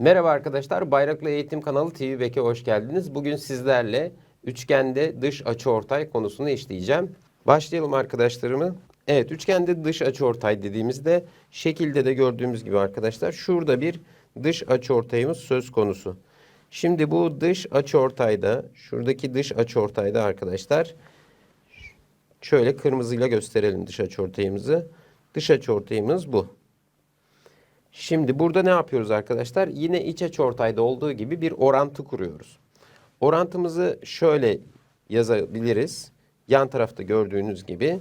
Merhaba arkadaşlar, Bayraklı Eğitim Kanalı TV Bek'e hoş geldiniz. Bugün sizlerle üçgende dış açıortay konusunu işleyeceğim. Başlayalım arkadaşlarımı. Evet, üçgende dış açıortay dediğimizde şekilde de gördüğümüz gibi arkadaşlar şurada bir dış açıortayımız söz konusu. Şimdi bu dış açıortayda, şuradaki dış açıortayda arkadaşlar şöyle kırmızıyla gösterelim dış açıortayımızı. Dış açıortayımız bu. Şimdi burada ne yapıyoruz arkadaşlar? Yine iç açıortayda olduğu gibi bir orantı kuruyoruz. Orantımızı şöyle yazabiliriz. Yan tarafta gördüğünüz gibi.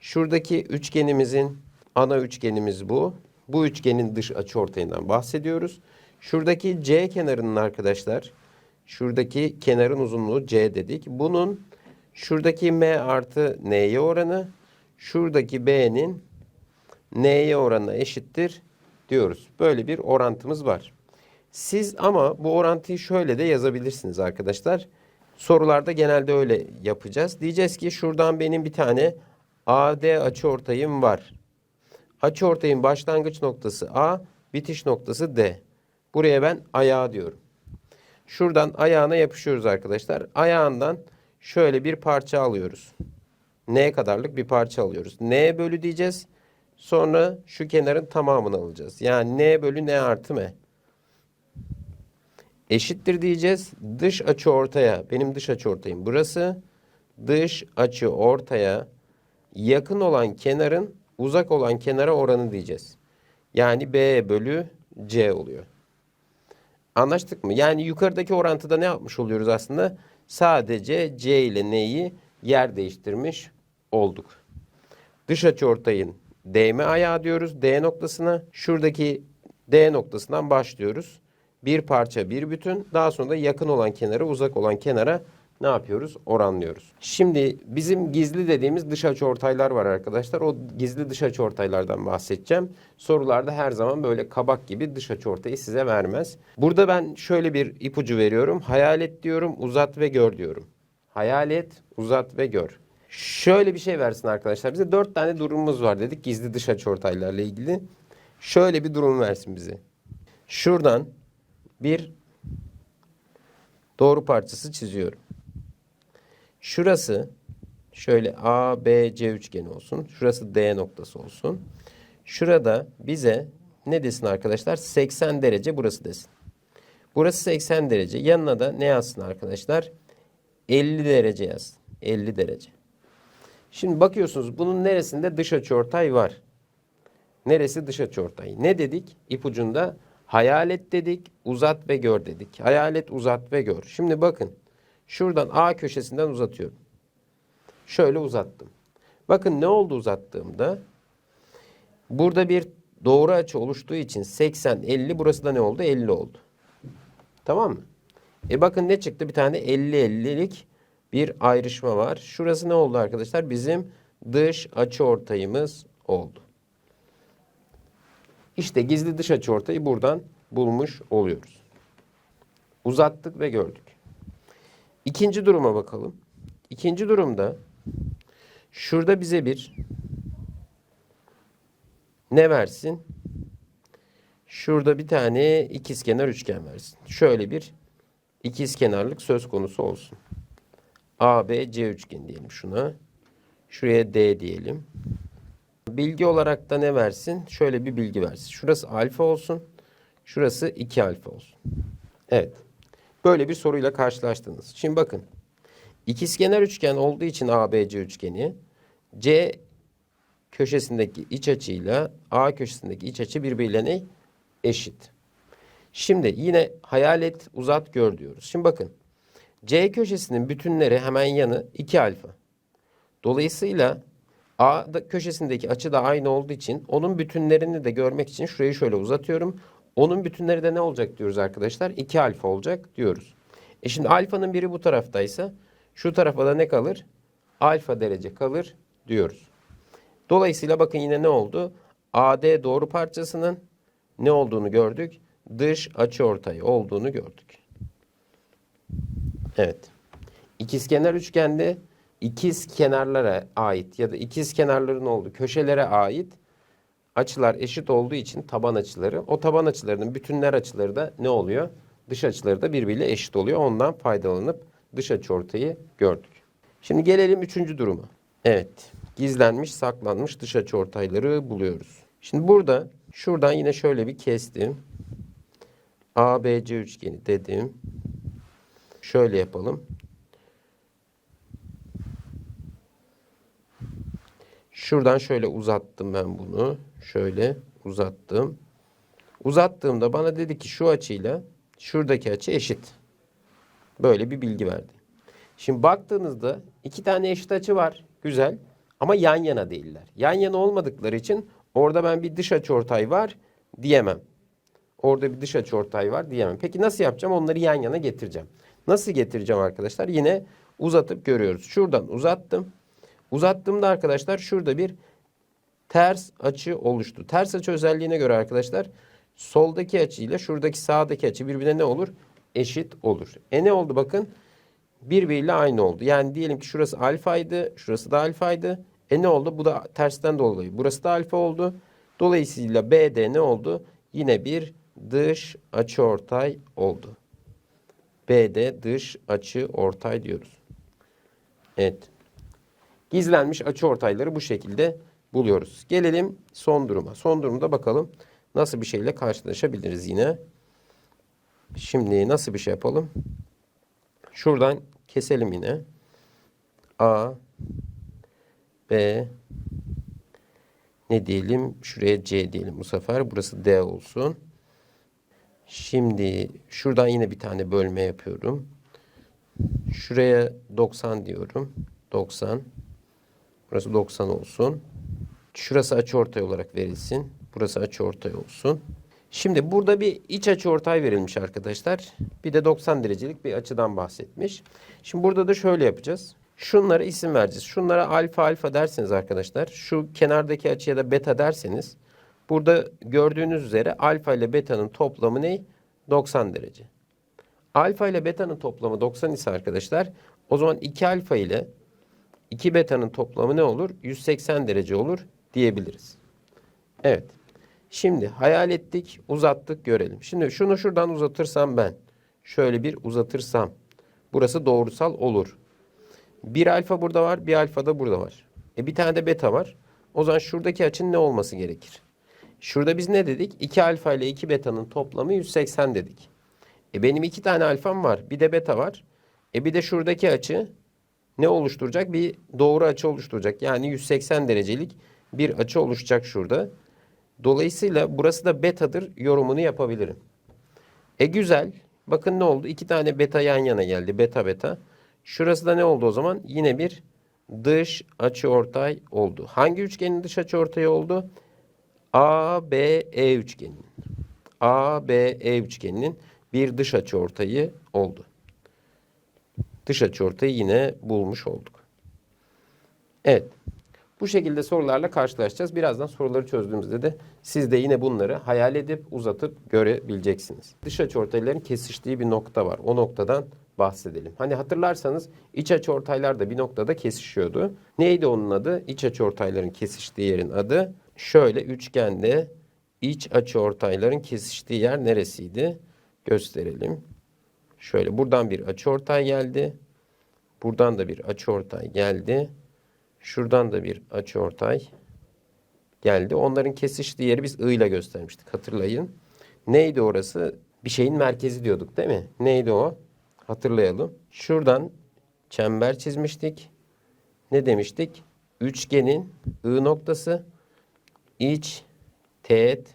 Şuradaki üçgenimizin ana üçgenimiz bu. Bu üçgenin dış açıortayından bahsediyoruz. Şuradaki C kenarının arkadaşlar, şuradaki kenarın uzunluğu C dedik. Bunun şuradaki M artı N'ye oranı, şuradaki B'nin N'ye oranına eşittir diyoruz. Böyle bir orantımız var. Siz ama bu orantıyı şöyle de yazabilirsiniz arkadaşlar. Sorularda genelde öyle yapacağız. Diyeceğiz ki şuradan benim bir tane AD açıortayım var. Açıortayın başlangıç noktası A, bitiş noktası D. Buraya ben ayağı diyorum. Şuradan ayağına yapışıyoruz arkadaşlar. Ayağından şöyle bir parça alıyoruz. N kadarlık bir parça alıyoruz. N bölü diyeceğiz. Sonra şu kenarın tamamını alacağız. Yani N bölü N artı M. Eşittir diyeceğiz. Dış açı ortaya. Benim dış açı ortayım burası. Dış açı ortaya yakın olan kenarın uzak olan kenara oranı diyeceğiz. Yani B bölü C oluyor. Anlaştık mı? Yani yukarıdaki orantıda ne yapmış oluyoruz aslında? Sadece C ile N'yi yer değiştirmiş olduk. Dış açıortayın değme ayağı diyoruz D noktasına. Şuradaki D noktasından başlıyoruz. Bir parça bir bütün. Daha sonra da yakın olan kenara uzak olan kenara ne yapıyoruz? Oranlıyoruz. Şimdi bizim gizli dediğimiz dış açıortaylar var arkadaşlar. O gizli dış açıortaylardan bahsedeceğim. Sorularda her zaman böyle kabak gibi dış açıortayı size vermez. Burada ben şöyle bir ipucu veriyorum. Hayal et diyorum, uzat ve gör diyorum. Hayal et, uzat ve gör. Şöyle bir şey versin arkadaşlar. Bize dört tane durumumuz var dedik gizli dış açıortaylarla ilgili. Şöyle bir durum versin bize. Şuradan bir doğru parçası çiziyorum. Şurası şöyle A, B, C üçgeni olsun. Şurası D noktası olsun. Şurada bize ne desin arkadaşlar? 80 derece burası desin. Burası 80 derece. Yanına da ne yazsın arkadaşlar? 50 derece yazsın. 50 derece. Şimdi bakıyorsunuz bunun neresinde dış açıortay var? Neresi dış açıortay? Ne dedik? İpucunda hayal et dedik, uzat ve gör dedik. Hayal et, uzat ve gör. Şimdi bakın. Şuradan A köşesinden uzatıyorum. Şöyle uzattım. Bakın ne oldu uzattığımda? Burada bir doğru açı oluştuğu için 80, 50 burası da ne oldu? 50 oldu. Tamam mı? E bakın ne çıktı? Bir tane 50-50'lik bir ayrışma var. Şurası ne oldu arkadaşlar? Bizim dış açı ortayımız oldu. İşte gizli dış açı ortayı buradan bulmuş oluyoruz. Uzattık ve gördük. İkinci duruma bakalım. İkinci durumda şurada bize bir ne versin? Şurada bir tane ikizkenar üçgen versin. Şöyle bir ikizkenarlık söz konusu olsun. ABC üçgen diyelim şuna. Şuraya D diyelim. Bilgi olarak da ne versin? Şöyle bir bilgi versin. Şurası alfa olsun. Şurası 2 alfa olsun. Evet. Böyle bir soruyla karşılaştınız. Şimdi bakın. İkizkenar üçgen olduğu için ABC üçgeni C köşesindeki iç açıyla A köşesindeki iç açı birbirlerine eşit. Şimdi yine hayal et, uzat, gör diyoruz. Şimdi bakın. C köşesinin bütünleri hemen yanı 2 alfa. Dolayısıyla A köşesindeki açı da aynı olduğu için onun bütünlerini de görmek için şurayı şöyle uzatıyorum. Onun bütünleri de ne olacak diyoruz arkadaşlar? 2 alfa olacak diyoruz. E şimdi alfanın biri bu taraftaysa şu tarafa da ne kalır? Alfa derece kalır diyoruz. Dolayısıyla bakın yine ne oldu? AD doğru parçasının ne olduğunu gördük? Dış açıortay olduğunu gördük. Evet. İkizkenar üçgende ikiz kenarlara ait ya da ikiz kenarların olduğu köşelere ait açılar eşit olduğu için taban açıları. O taban açılarının bütünler açıları da ne oluyor? Dış açıları da birbiriyle eşit oluyor. Ondan faydalanıp dış açıortayı gördük. Şimdi gelelim üçüncü duruma. Evet. Gizlenmiş, saklanmış dış açıortayları buluyoruz. Şimdi burada şuradan yine şöyle bir kestim. ABC üçgeni dedim. Şöyle yapalım. Şuradan şöyle uzattım ben bunu. Şöyle uzattım. Uzattığımda bana dedi ki şu açıyla şuradaki açı eşit. Böyle bir bilgi verdi. Şimdi baktığınızda iki tane eşit açı var. Güzel. Ama yan yana değiller. Yan yana olmadıkları için orada ben bir dış açıortay var diyemem. Orada bir dış açıortay var diyemem. Peki nasıl yapacağım? Onları yan yana getireceğim. Nasıl getireceğim arkadaşlar? Yine uzatıp görüyoruz. Şuradan uzattım. Uzattığımda arkadaşlar şurada bir ters açı oluştu. Ters açı özelliğine göre arkadaşlar soldaki açı ile şuradaki sağdaki açı birbirine ne olur? Eşit olur. E ne oldu bakın? Birbiriyle aynı oldu. Yani diyelim ki şurası alfaydı, şurası da alfaydı. E ne oldu? Bu da tersten dolayı. Burası da alfa oldu. Dolayısıyla BD ne oldu? Yine bir dış açı ortay oldu. BD dış açı ortay diyoruz. Evet. Gizlenmiş açı ortayları bu şekilde buluyoruz. Gelelim son duruma. Son durumda bakalım nasıl bir şeyle karşılaşabiliriz yine. Şimdi nasıl bir şey yapalım? Şuradan keselim yine. A B ne diyelim? Şuraya C diyelim bu sefer. Burası D olsun. Şimdi şuradan yine bir tane bölme yapıyorum. Şuraya 90 diyorum. 90. Burası 90 olsun. Şurası açıortay olarak verilsin. Burası açıortay olsun. Şimdi burada bir iç açıortay verilmiş arkadaşlar. Bir de 90 derecelik bir açıdan bahsetmiş. Şimdi burada da şöyle yapacağız. Şunlara isim vereceğiz. Şunlara alfa alfa derseniz arkadaşlar. Şu kenardaki açıya da beta derseniz. Burada gördüğünüz üzere alfa ile beta'nın toplamı ne? 90 derece. Alfa ile beta'nın toplamı 90 ise arkadaşlar. O zaman 2 alfa ile 2 beta'nın toplamı ne olur? 180 derece olur diyebiliriz. Evet. Şimdi hayal ettik, uzattık, görelim. Şimdi şunu şuradan uzatırsam ben, şöyle bir uzatırsam, burası doğrusal olur. Bir alfa burada var, bir alfa da burada var. E bir tane de beta var. O zaman şuradaki açının ne olması gerekir? Şurada biz ne dedik? 2 alfa ile 2 beta'nın toplamı 180 dedik. E benim iki tane alfam var, bir de beta var. E bir de şuradaki açı ne oluşturacak? Bir doğru açı oluşturacak. Yani 180 derecelik bir açı oluşacak şurada. Dolayısıyla burası da betadır yorumunu yapabilirim. E güzel. Bakın ne oldu? İki tane beta yan yana geldi. Beta beta. Şurası da ne oldu o zaman? Yine bir dış açıortay oldu. Hangi üçgenin dış açıortayı oldu? ABE üçgeninin. ABE üçgeninin bir dış açıortayı oldu. Dış açıortayı yine bulmuş olduk. Evet. Bu şekilde sorularla karşılaşacağız. Birazdan soruları çözdüğümüzde de siz de yine bunları hayal edip uzatıp görebileceksiniz. Dış açıortayların kesiştiği bir nokta var. O noktadan bahsedelim. Hani hatırlarsanız iç açıortaylar da bir noktada kesişiyordu. Neydi onun adı? İç açıortayların kesiştiği yerin adı. Şöyle üçgende iç açıortayların kesiştiği yer neresiydi? Gösterelim. Şöyle buradan bir açıortay geldi. Buradan da bir açıortay geldi. Şuradan da bir açıortay geldi. Onların kesiştiği yeri biz I ile göstermiştik. Hatırlayın. Neydi orası? Bir şeyin merkezi diyorduk değil mi? Neydi o? Hatırlayalım. Şuradan çember çizmiştik. Ne demiştik? Üçgenin I noktası iç teğet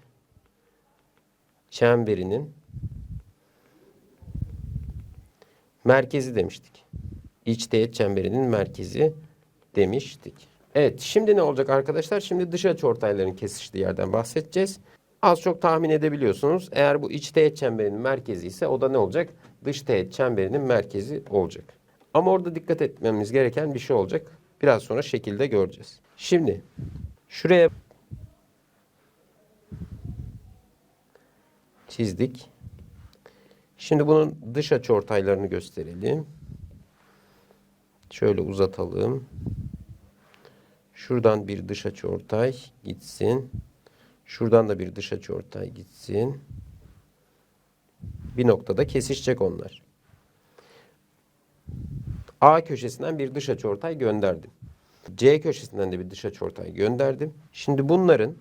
çemberinin merkezi demiştik. İç teğet çemberinin merkezi demiştik. Evet şimdi ne olacak arkadaşlar? Şimdi dış açıortayların kesiştiği yerden bahsedeceğiz. Az çok tahmin edebiliyorsunuz. Eğer bu iç teğet çemberinin merkezi ise o da ne olacak? Dış teğet çemberinin merkezi olacak. Ama orada dikkat etmemiz gereken bir şey olacak. Biraz sonra şekilde göreceğiz. Şimdi şuraya çizdik. Şimdi bunun dış açıortaylarını gösterelim. Şöyle uzatalım. Şuradan bir dış açıortay gitsin. Şuradan da bir dış açıortay gitsin. Bir noktada kesişecek onlar. A köşesinden bir dış açıortay gönderdim. C köşesinden de bir dış açıortay gönderdim. Şimdi bunların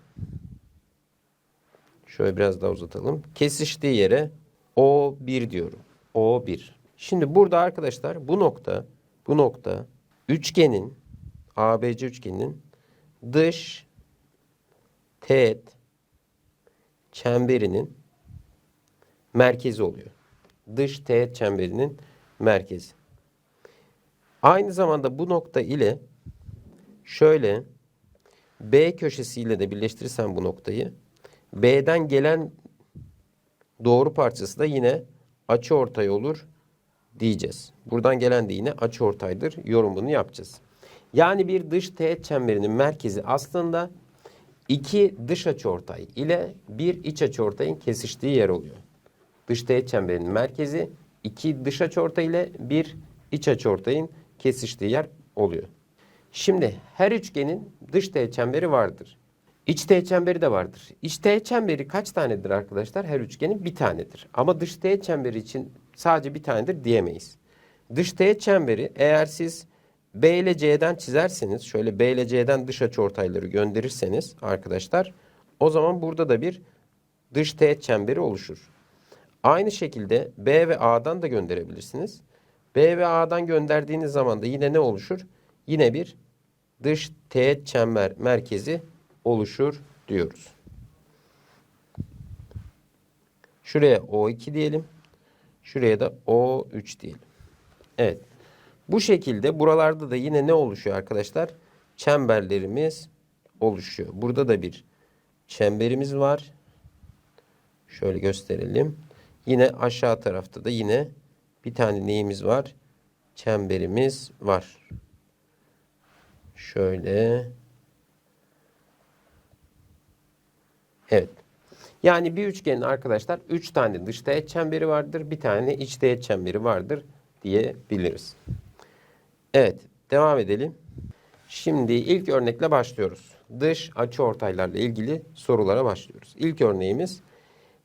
şöyle biraz daha uzatalım. Kesiştiği yere O1 diyorum. O1. Şimdi burada arkadaşlar bu nokta bu nokta üçgenin ABC üçgeninin dış teğet çemberinin merkezi oluyor. Dış teğet çemberinin merkezi. Aynı zamanda bu nokta ile şöyle B köşesiyle de birleştirirsem bu noktayı B'den gelen doğru parçası da yine açı ortay olur diyeceğiz. Buradan gelen de yine açı ortaydır. Yorumunu yapacağız. Yani bir dış teğet çemberinin merkezi aslında iki dış açıortay ile bir iç açıortayın kesiştiği yer oluyor. Dış teğet çemberinin merkezi iki dış açıortay ile bir iç açıortayın kesiştiği yer oluyor. Şimdi her üçgenin dış teğet çemberi vardır. İç teğet çemberi de vardır. İç teğet çemberi kaç tanedir arkadaşlar? Her üçgenin bir tanedir. Ama dış teğet çemberi için sadece bir tanedir diyemeyiz. Dış teğet çemberi eğer siz B ile C'den çizerseniz, şöyle B ile C'den dış açıortayları gönderirseniz arkadaşlar, o zaman burada da bir dış teğet çemberi oluşur. Aynı şekilde B ve A'dan da gönderebilirsiniz. B ve A'dan gönderdiğiniz zaman da yine ne oluşur? Yine bir dış teğet çember merkezi oluşur diyoruz. Şuraya O2 diyelim. Şuraya da O3 diyelim. Evet. Bu şekilde buralarda da yine ne oluşuyor arkadaşlar? Çemberlerimiz oluşuyor. Burada da bir çemberimiz var. Şöyle gösterelim. Yine aşağı tarafta da yine bir tane neyimiz var? Çemberimiz var. Şöyle. Evet. Yani bir üçgenin arkadaşlar üç tane dış teğet çemberi vardır. Bir tane iç teğet çemberi vardır diyebiliriz. Evet. Devam edelim. Şimdi ilk örnekle başlıyoruz. Dış açı ortaylarla ilgili sorulara başlıyoruz. İlk örneğimiz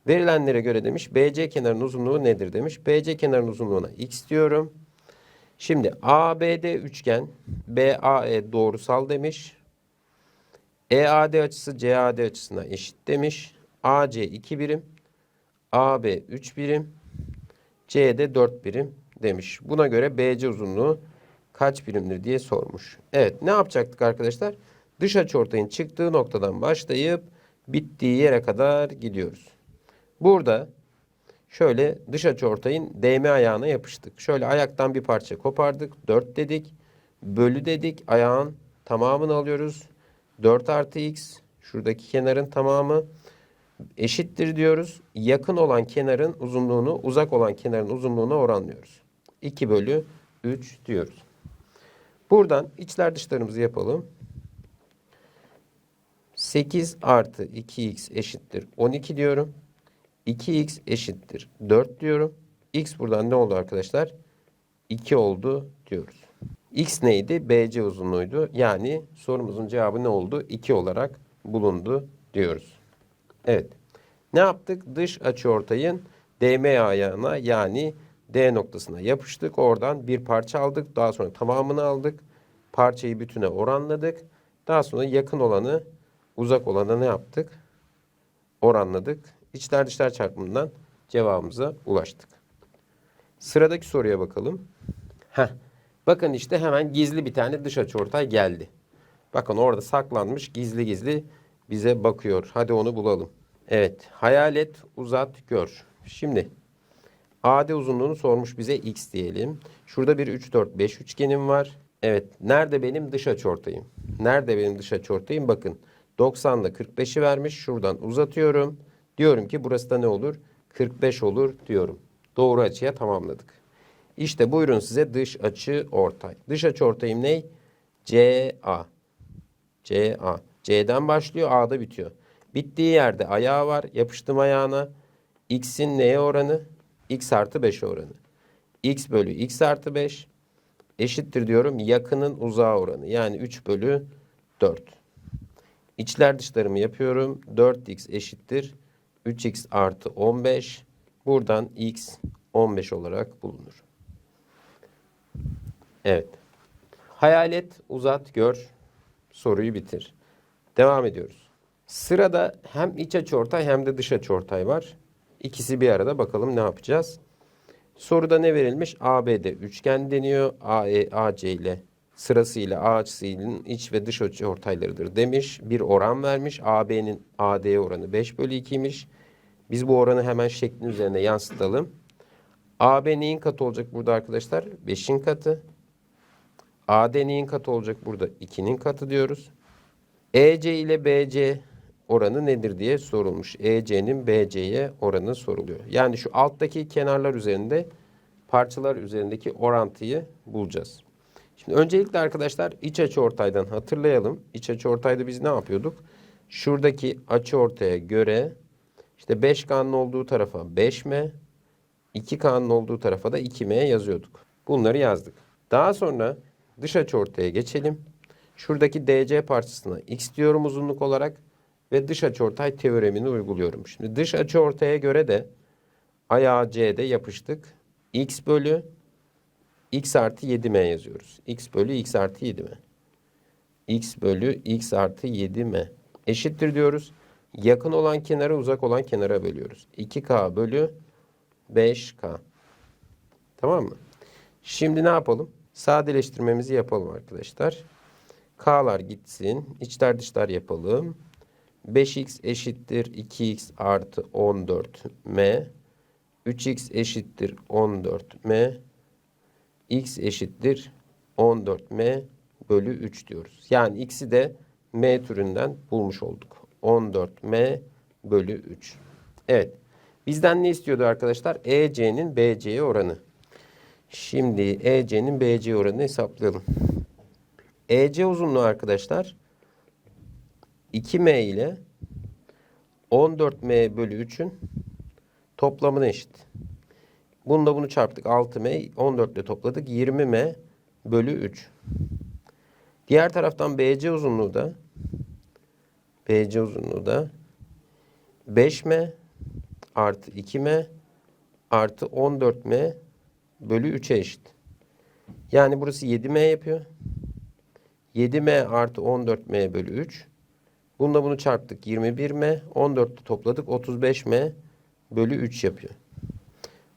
verilenlere göre demiş BC kenarının uzunluğu nedir demiş. BC kenarının uzunluğuna x diyorum. Şimdi ABD üçgen BAE doğrusal demiş. EAD açısı CAD açısına eşit demiş. AC 2 birim, AB 3 birim, CD 4 birim demiş. Buna göre BC uzunluğu kaç birimdir diye sormuş. Evet ne yapacaktık arkadaşlar? Dış açıortayın çıktığı noktadan başlayıp bittiği yere kadar gidiyoruz. Burada şöyle dış açıortayın değme ayağına yapıştık. Şöyle ayaktan bir parça kopardık. 4 dedik. Bölü dedik. Ayağın tamamını alıyoruz. 4 artı x. Şuradaki kenarın tamamı eşittir diyoruz. Yakın olan kenarın uzunluğunu uzak olan kenarın uzunluğuna oranlıyoruz. 2 bölü 3 diyoruz. Buradan içler dışlarımızı yapalım. 8 artı 2x eşittir 12 diyorum. 2x eşittir 4 diyorum. x buradan ne oldu arkadaşlar? 2 oldu diyoruz. X neydi? BC uzunluğuydu. Yani sorumuzun cevabı ne oldu? 2 olarak bulundu diyoruz. Evet. Ne yaptık? Dış açıortayın DM ayağına yani D noktasına yapıştık. Oradan bir parça aldık. Daha sonra tamamını aldık. Parçayı bütüne oranladık. Daha sonra yakın olanı uzak olana ne yaptık? Oranladık. İçler dışlar çarpımından cevabımıza ulaştık. Sıradaki soruya bakalım. Heh. Bakın işte hemen gizli bir tane dış açıortay geldi. Bakın orada saklanmış gizli gizli bize bakıyor. Hadi onu bulalım. Evet. Hayal et, uzat, gör. Şimdi AD uzunluğunu sormuş bize x diyelim. Şurada bir 3, 4, 5 üçgenim var. Evet. Nerede benim dış açıortayım? Nerede benim dış açıortayım? Bakın 90 ile 45'i vermiş. Şuradan uzatıyorum. Diyorum ki burası da ne olur? 45 olur diyorum. Doğru açıya tamamladık. İşte buyurun size dış açı ortay. Dış açı ortayım ne? CA. CA. C'den başlıyor, A'da bitiyor. Bittiği yerde ayağı var. Yapıştım ayağına. X'in neye oranı? X artı 5 oranı. X bölü X artı 5 eşittir diyorum yakının uzağa oranı. Yani 3 bölü 4. İçler dışlarımı yapıyorum. 4x eşittir. 3x artı 15. Buradan x 15 olarak bulunur. Evet. Hayal et, uzat, gör. Soruyu bitir. Devam ediyoruz. Sırada hem iç açıortay hem de dış açıortay var. İkisi bir arada bakalım ne yapacağız. Soruda ne verilmiş? ABD üçgen deniyor. AE, AC ile sırasıyla A açısının iç ve dış açıortaylarıdır demiş. Bir oran vermiş. AB'nin AD'ye oranı 5 bölü 2'ymiş. Biz bu oranı hemen şeklin üzerine yansıtalım. AB neyin katı olacak burada arkadaşlar? 5'in katı. AD neyin katı olacak burada? 2'nin katı diyoruz. EC ile BC oranı nedir diye sorulmuş. EC'nin BC'ye oranı soruluyor. Yani şu alttaki kenarlar üzerinde parçalar üzerindeki orantıyı bulacağız. Şimdi öncelikle arkadaşlar iç açı ortaydan hatırlayalım. İç açı ortayda biz ne yapıyorduk? Şuradaki açı ortaya göre işte 5K'nın olduğu tarafa 5M, 2K'nın olduğu tarafa da 2M yazıyorduk. Bunları yazdık. Daha sonra dış açı ortaya geçelim. Şuradaki DC parçasına x diyorum uzunluk olarak ve dış açıortay teoremini uyguluyorum. Şimdi dış açıortaya göre de ayağı C'de yapıştık. x bölü x artı 7m yazıyoruz. x bölü x artı 7m. x bölü x artı 7m eşittir diyoruz. Yakın olan kenara uzak olan kenara bölüyoruz. 2k bölü 5k. Tamam mı? Şimdi ne yapalım? Sadeleştirmemizi yapalım arkadaşlar. K'lar gitsin. İçler dışlar yapalım. 5x eşittir 2x artı 14m. 3x eşittir 14m. x eşittir 14m bölü 3 diyoruz. Yani x'i de m türünden bulmuş olduk. 14m bölü 3. Evet. Bizden ne istiyordu arkadaşlar? EC'nin BC'ye oranı. Şimdi EC'nin BC oranını hesaplayalım. EC uzunluğu arkadaşlar 2M ile 14M bölü 3'ün toplamına eşit. Bununla bunu çarptık. 6M 14 ile topladık. 20M bölü 3. Diğer taraftan BC uzunluğu da BC uzunluğu da 5M artı 2M artı 14M bölü 3'e eşit. Yani burası 7M yapıyor. 7M artı 14M bölü 3. Bununla bunu çarptık. 21M. 14'te topladık. 35M bölü 3 yapıyor.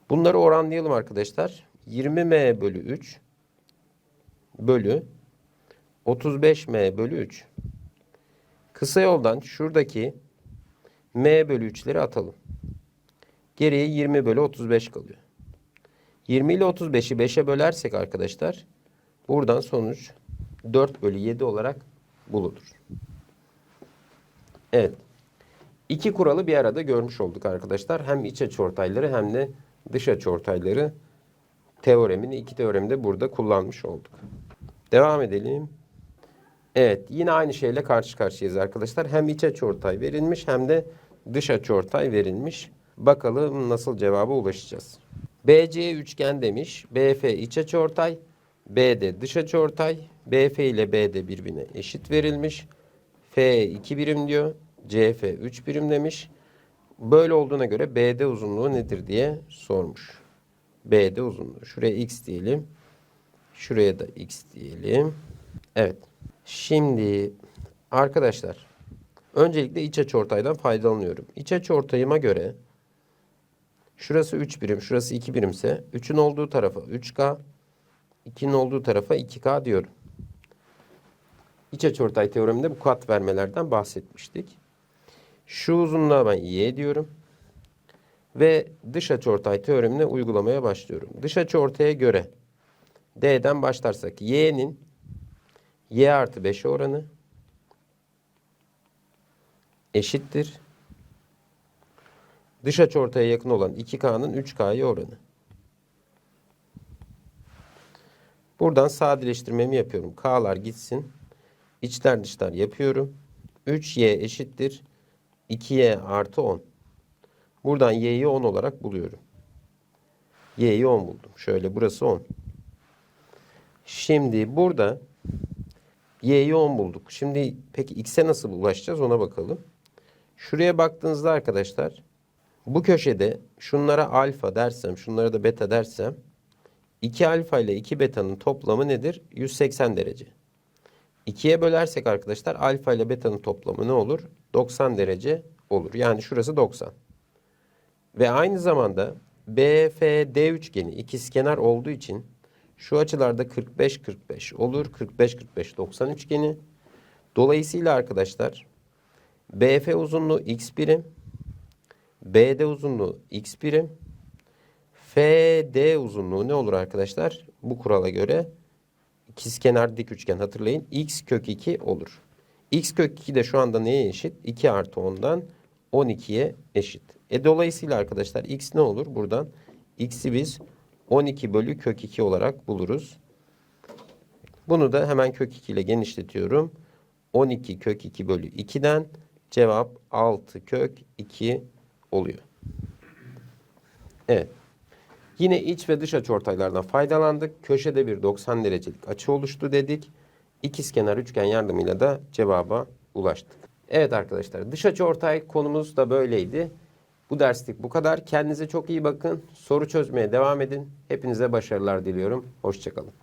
Bunları oranlayalım arkadaşlar. 20M bölü 3 bölü 35M bölü 3. Kısa yoldan şuradaki M bölü 3'leri atalım. Geriye 20 bölü 35 kalıyor. 20 ile 35'i 5'e bölersek arkadaşlar buradan sonuç 4 bölü 7 olarak bulunur. Evet. İki kuralı bir arada görmüş olduk arkadaşlar. Hem iç açıortayları hem de dış açıortayları teoremini iki teoremde burada kullanmış olduk. Devam edelim. Evet yine aynı şeyle karşı karşıyayız arkadaşlar. Hem iç açıortay verilmiş hem de dış açıortay verilmiş. Bakalım nasıl cevaba ulaşacağız. BC üçgen demiş. BF iç açıortay. BD dış açıortay. BF ile BD birbirine eşit verilmiş. F 2 birim diyor. CF 3 birim demiş. Böyle olduğuna göre BD uzunluğu nedir diye sormuş. BD uzunluğu. Şuraya x diyelim. Şuraya da x diyelim. Evet. Şimdi arkadaşlar öncelikle iç açıortaydan faydalanıyorum. İç açıortayıma göre şurası 3 birim, şurası 2 birimse 3'ün olduğu tarafa 3K, 2'nin olduğu tarafa 2K diyorum. İç açıortay teoreminde bu kat vermelerden bahsetmiştik. Şu uzunluğa ben y diyorum. Ve dış açıortay teoremine uygulamaya başlıyorum. Dış açıortaya göre D'den başlarsak y'nin y artı 5 oranı eşittir. Dış açıortaya yakın olan 2K'nın 3K'ya oranı. Buradan sadeleştirmemi yapıyorum. K'lar gitsin. İçler dışlar yapıyorum. 3y eşittir. 2y artı 10. Buradan y'yi 10 olarak buluyorum. y'yi 10 buldum. Şöyle burası 10. Şimdi burada y'yi 10 bulduk. Şimdi peki x'e nasıl ulaşacağız ona bakalım. Şuraya baktığınızda arkadaşlar bu köşede şunlara alfa dersem, şunlara da beta dersem 2 alfa ile 2 beta'nın toplamı nedir? 180 derece. 2'ye bölersek arkadaşlar alfa ile beta'nın toplamı ne olur? 90 derece olur. Yani şurası 90. Ve aynı zamanda BFD üçgeni ikizkenar olduğu için şu açılarda 45-45 olur. 45-45 90 üçgeni. Dolayısıyla arkadaşlar BF uzunluğu x birim, BD uzunluğu x birim, FD uzunluğu ne olur arkadaşlar? Bu kurala göre ikizkenar dik üçgen hatırlayın. X kök 2 olur. X kök 2 de şu anda neye eşit? 2 artı 10'dan 12'ye eşit. E dolayısıyla arkadaşlar x ne olur? Buradan x'i biz 12 bölü kök 2 olarak buluruz. Bunu da hemen kök 2 ile genişletiyorum. 12 kök 2 bölü 2'den cevap 6 kök 2 oluyor. Evet. Yine iç ve dış açıortaylardan faydalandık. Köşede bir 90 derecelik açı oluştu dedik. İkizkenar üçgen yardımıyla da cevaba ulaştık. Evet arkadaşlar dış açıortay konumuz da böyleydi. Bu derslik bu kadar. Kendinize çok iyi bakın. Soru çözmeye devam edin. Hepinize başarılar diliyorum. Hoşçakalın.